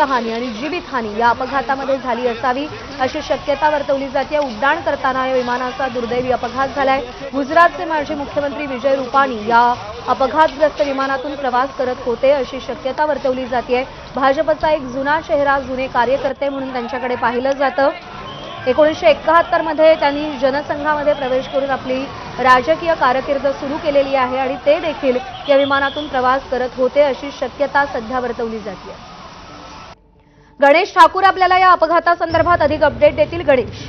वित्तहानी आणि जीवितहानी या अपघातामध्ये झाली असावी अशी शक्यता वर्तवली जाते. उड्डाण करताना या विमानाचा दुर्दैवी अपघात झालाय. गुजरातचे माजी मुख्यमंत्री विजय रुपाणी या अपघातग्रस्त विमानातून प्रवास करत होते अशी शक्यता वर्तवली जाते. भाजपचा एक जुना चेहरा जुने कार्यकर्ते म्हणून त्यांच्याकडे पाहिलं जातं. एकोणीसशे एकाहत्तरमध्ये त्यांनी जनसंघामध्ये प्रवेश करून आपली राजकीय कारकीर्द सुरू केलेली आहे आणि ते देखील या विमानातून प्रवास करत होते अशी शक्यता सध्या वर्तवली जाते. गणेश ठाकूर आपल्याला या अपघातासंदर्भात अधिक अपडेट देतील गणेश.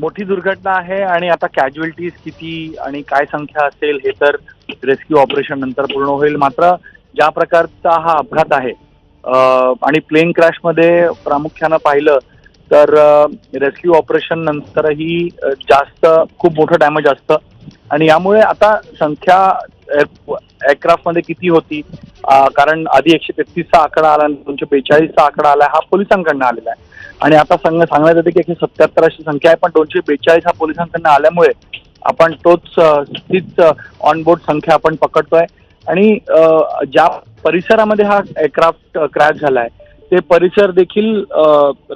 मोठी दुर्घटना आहे आणि आता कॅज्युअलिटीज किती आणि काय संख्या असेल हे तर रेस्क्यू ऑपरेशन नंतर पूर्ण होईल. मात्र ज्या प्रकारचा हा अपघात आहे आणि प्लेन क्रॅशमध्ये प्रामुख्यानं पाहिलं तर रेस्क्यू ऑपरेशन नंतरही जास्त खूप मोठं डॅमेज असतं. आणि यामुळे आता संख्या एअरक्राफ्टमध्ये किती होती कारण आधी एकशे तेहतीसचा आकडा आला दोनशे बेचाळीसचा आकडा आला हा पोलिसांकडनं आलेला आहे. आणि आता संघ सांगण्यात येते की एकशे सत्याहत्तर अशी संख्या आहे पण दोनशे बेचाळीस हा पोलिसांकडनं आल्यामुळे आपण तोच तीच ऑन बोर्ड संख्या आपण पकडतोय. आणि ज्या परिसरामध्ये हा एअरक्राफ्ट क्रॅश झालाय ते परिसर देखील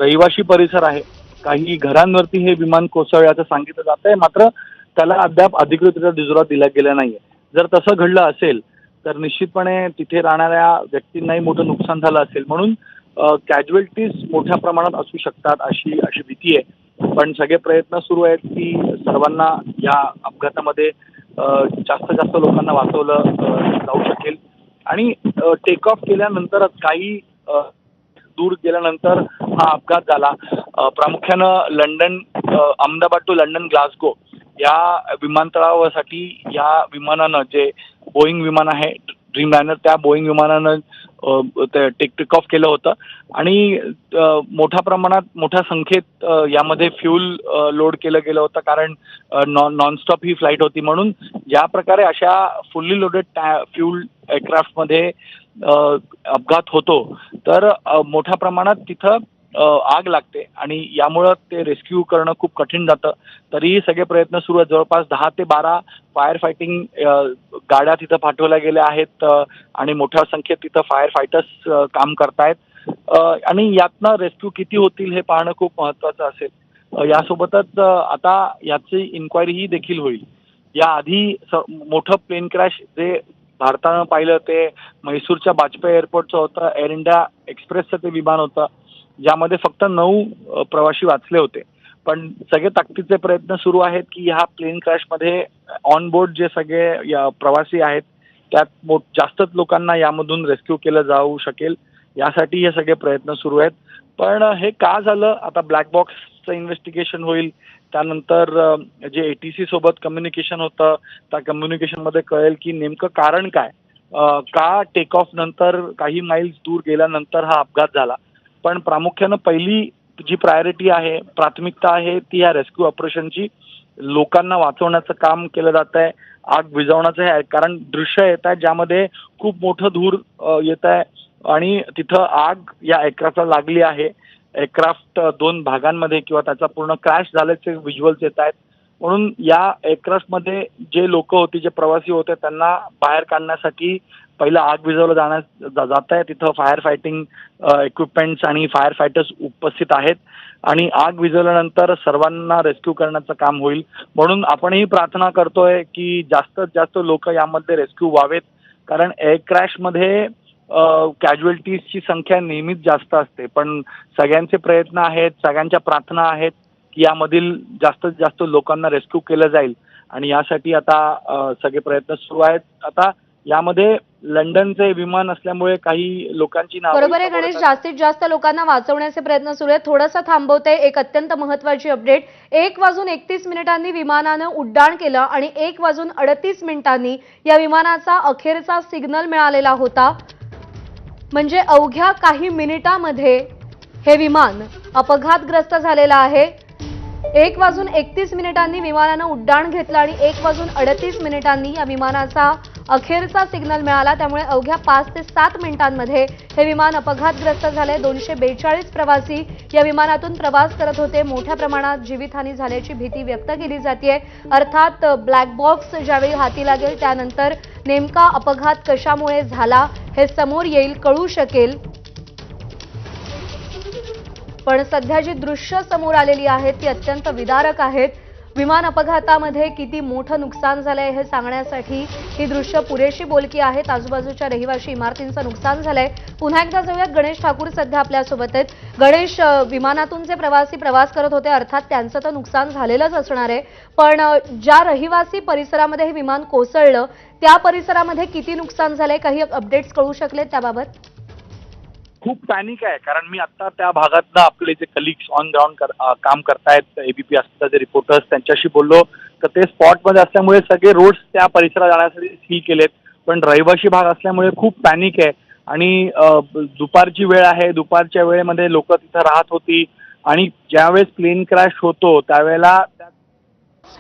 रहिवाशी परिसर आहे. काही घरांवरती हे विमान कोसळल्याचं सांगितलं जात आहे मात्र त्याला अद्याप अधिकृतरित्या दुजोरा दिला गेला नाहीये. जर तसं घडलं असेल तर निश्चितपणे तिथे राहणाऱ्या व्यक्तींनाही मोठं नुकसान झालं असेल. म्हणून कॅज्युअलिटीज मोठ्या प्रमाणात असू शकतात अशी अशी भीती आहे. पण सगळे प्रयत्न सुरू आहेत की सर्वांना या अपघातामध्ये जास्त जास्त लोकांना वाचवलं जाऊ शकेल. आणि टेक ऑफ केल्यानंतर काही दूर गेल्यानंतर हा अपघात झाला. प्रामुख्यानं London Ahmedabad to London Glasgow या विमानतळावरसाठी या विमानानं जे बोईंग विमान आहे ड्रीम लायनर त्या बोईंग विमानानं ते टेक टेक ऑफ केलं होतं. आणि मोठ्या प्रमाणात मोठ्या संख्येत यामध्ये फ्यूल लोड केलं गेलं होतं कारण नॉन नॉनस्टॉप ही फ्लाईट होती म्हणून. ज्या प्रकारे अशा फुल्ली लोडेड फ्यूल एअरक्राफ्टमध्ये अपघात होतो. तर मोठ्या प्रमाणात तिथं आग लागते आणि यामुळं ते रेस्क्यू करणं खूप कठीण जातं. तरीही सगळे प्रयत्न सुरू आहेत. जवळपास दहा ते बारा फायर फायटिंग गाड्या तिथं पाठवल्या गेल्या आहेत आणि मोठ्या संख्येत तिथं फायर फायटर्स काम करतायत. आणि यातनं रेस्क्यू किती होतील हे पाहणं खूप महत्त्वाचं असेल. यासोबतच आता याची इन्क्वायरी ही देखील होईल. याआधी स मोठं प्लेन क्रॅश जे भारतानं पाहिलं ते म्हैसूरच्या बाजपेयी एअरपोर्टचं होतं. एअर इंडिया एक्सप्रेसचं ते विमान होतं. ज्यामध्ये फक्त नऊ प्रवासी वाचले होते. पण सगळे ताकदीचे प्रयत्न सुरू आहेत की ह्या प्लेन क्रॅशमध्ये ऑन बोर्ड जे सगळे या प्रवासी आहेत त्यात मो जास्तच लोकांना यामधून रेस्क्यू केलं जाऊ शकेल. यासाठी हे सगळे प्रयत्न सुरू आहेत. पण हे का झालं? आता ब्लॅक बॉक्सचं इन्व्हेस्टिगेशन होईल. त्यानंतर जे ए टी सी सोबत कम्युनिकेशन होतं त्या कम्युनिकेशनमध्ये कळेल की नेमकं कारण काय? का टेक ऑफ नंतर काही माइल्स दूर गेल्यानंतर हा अपघात झाला? पण प्रामुख्यानं पहिली जी प्रायोरिटी आहे प्राथमिकता आहे ती या रेस्क्यू ऑपरेशनची लोकांना वाचवण्याचं काम केलं जात आहे आग विझवण्याचं हे आहे. कारण दृश्य येत आहे ज्यामध्ये खूप मोठं धूर येत आहे. आणि तिथं आग या एअरक्राफ्टला लागली आहे. एअरक्राफ्ट दोन भागांमध्ये किंवा त्याचा पूर्ण क्रॅश झाल्याचे व्हिज्युअल्स येत आहेत. म्हणून या एअरक्राफ्टमध्ये जे लोक होते जे प्रवासी होते त्यांना बाहेर काढण्यासाठी पहिलं आग विझवलं जाण्यास जा- जात आहे. तिथं फायर फायटिंग इक्विपमेंट्स आणि फायर फायटर्स उपस्थित आहेत. आणि आग विझवल्यानंतर सर्वांना रेस्क्यू करण्याचं काम होईल. म्हणून आपणही प्रार्थना करतोय की जास्तीत जास्त लोक यामध्ये रेस्क्यू व्हावेत. कारण एअर क्रॅशमध्ये कॅज्युअलिटीजची संख्या नेहमीच जास्त असते. पण सगळ्यांचे प्रयत्न आहेत सगळ्यांच्या प्रार्थना आहेत. की यामधील जास्तीत जास्त लोकांना रेस्क्यू केलं जाईल. आणि यासाठी आता सगळे प्रयत्न सुरू आहेत. आता यामध्ये लंडनचे विमान असल्यामुळे काही लोकांची नावं बरोबर आहे गणेश. जास्तीत जास्त लोकांना वाचवण्याचे प्रयत्न सुरू आहेत. थोडंसं थांबवते एक अत्यंत महत्वाची अपडेट एक वाजून एकतीस मिनिटांनी विमानानं उड्डाण केलं आणि एक वाजून अडतीस मिनिटांनी या विमानाचा अखेरचा सिग्नल मिळालेला होता. म्हणजे अवघ्या काही मिनिटामध्ये हे विमान अपघातग्रस्त झालेलं आहे. एक वाजून एकतीस मिनिटांनी विमानानं उड्डाण घेतलं आणि एक वाजून अडतीस मिनिटांनी या विमानाचा अखेरचा सिग्नल मिळाला. त्यामुळे अवघ्या पाच ते सात मिनिटांमध्ये हे विमान अपघातग्रस्त झाले. दोनशे बेचाळीस प्रवासी या विमानातून प्रवास करत होते. मोठ्या प्रमाणात जीवितहानी झाल्याची भीती व्यक्त केली जाते अर्थात ब्लॅक बॉक्स ज्यावेळी हाती लागेल त्यानंतर नेमका अपघात कशामुळे झाला हे समोर येईल कळू शकेल. पण सध्या जी दृश्य समोर आलेली आहेत ती अत्यंत विदारक आहेत. विमान अपघातामध्ये किती मोठं नुकसान झालंय हे सांगण्यासाठी ही दृश्य पुरेशी बोलकी आहेत. आजूबाजूच्या रहिवाशी इमारतींचं नुकसान झालंय. पुन्हा एकदा जाऊया गणेश ठाकूर सध्या आपल्यासोबत आहेत. गणेश विमानातून जे प्रवासी प्रवास करत होते अर्थात त्यांचं तर नुकसान झालेलंच असणार आहे. पण ज्या रहिवासी परिसरामध्ये हे विमान कोसळलं त्या परिसरामध्ये किती नुकसान झालंय? काही अपडेट्स कळू शकलेत त्याबाबत? खूप पॅनिक आहे. कारण मी आता त्या भागातनं आपले जे कलिग्स ऑन ग्राउंड कर, अ, काम करतायत एबीपी असतात जे रिपोर्टर्स त्यांच्याशी बोललो. तर ते स्पॉटमध्ये असल्यामुळे सगळे रोड्स त्या परिसरात जाण्यासाठी सील केलेत. पण रहिवाशी भाग असल्यामुळे खूप पॅनिक आहे. आणि दुपारची वेळ आहे. दुपारच्या वेळेमध्ये लोक तिथं राहत होती. आणि ज्यावेळेस प्लेन क्रॅश होतो त्यावेळेला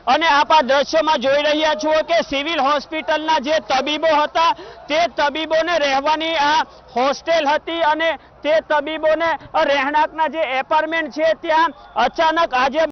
અને આપ દ્રશ્યમાં જોઈ રહ્યા છો કે સિવિલ હોસ્પિટલના જે તબીબો હતા, તે તબીબોને રહેવાની આ હોસ્ટેલ હતી અને તે તબીબોને રહેણાંકના જે એપાર્ટમેન્ટ છે, ત્યાં અચાનક આજે